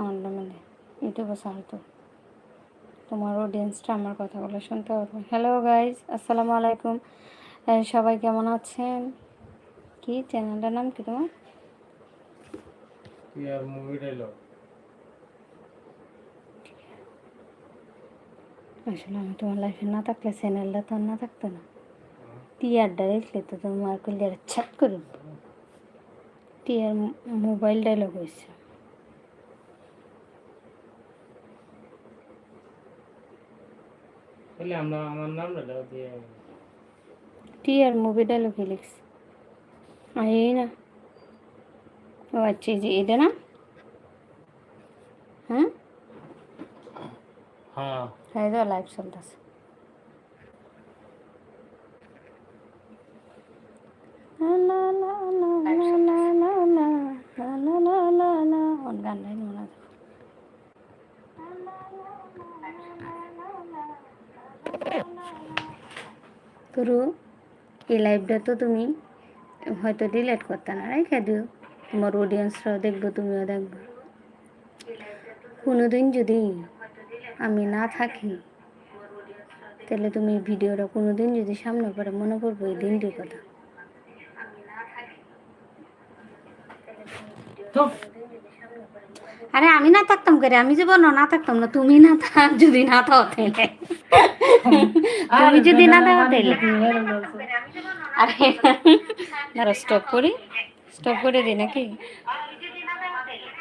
আনন্দমেলে ইউটিউবে ছাড়তো তোমার অডিয়েন্সটা আমার কথাগুলো শুনতে পারবে হ্যালো গাইজ আসসালামু আলাইকুম। সবাই কেমন আছেন? কি চ্যানেলটার নাম কি তোমার? আসলে আমি তোমার লাইফে না থাকলে চ্যানেলটা তো আর না থাকতো না। টিয়ারটা দেখলে তো তোমার করলে ছাপ করে টিয়ার মোবাইল ডায়লগ হয়েছে। তাহলে আমরা আমার নামটা দাও দিয়ে টিয়ার মুভি ডায়লগ লিখছে। আর এই না। ও আচ্ছা যে এটা না? হ্যাঁ? হ্যাঁ। তো লাইভ চলতেছে। গানটাই মনে আছে তোরু এই লাইভটা তো তুমি হয়তো ডিলেট করতে না রেখে দিও তোমার অডিয়েন্সরাও দেখব তুমিও দেখবে। কোনোদিন যদি আমি না থাকি তাহলে তুমি ভিডিওটা কোনোদিন যদি সামনে পড়ে মনে করব এই দিনটির কথা। আরে আমি না থাকতাম করে আমি যে বলো না থাকতাম না তুমি না থাক যদি না থাও তাহলে। তুমি যদি না তাহলে আরে স্টপ করি স্টপ করে দিই নাকি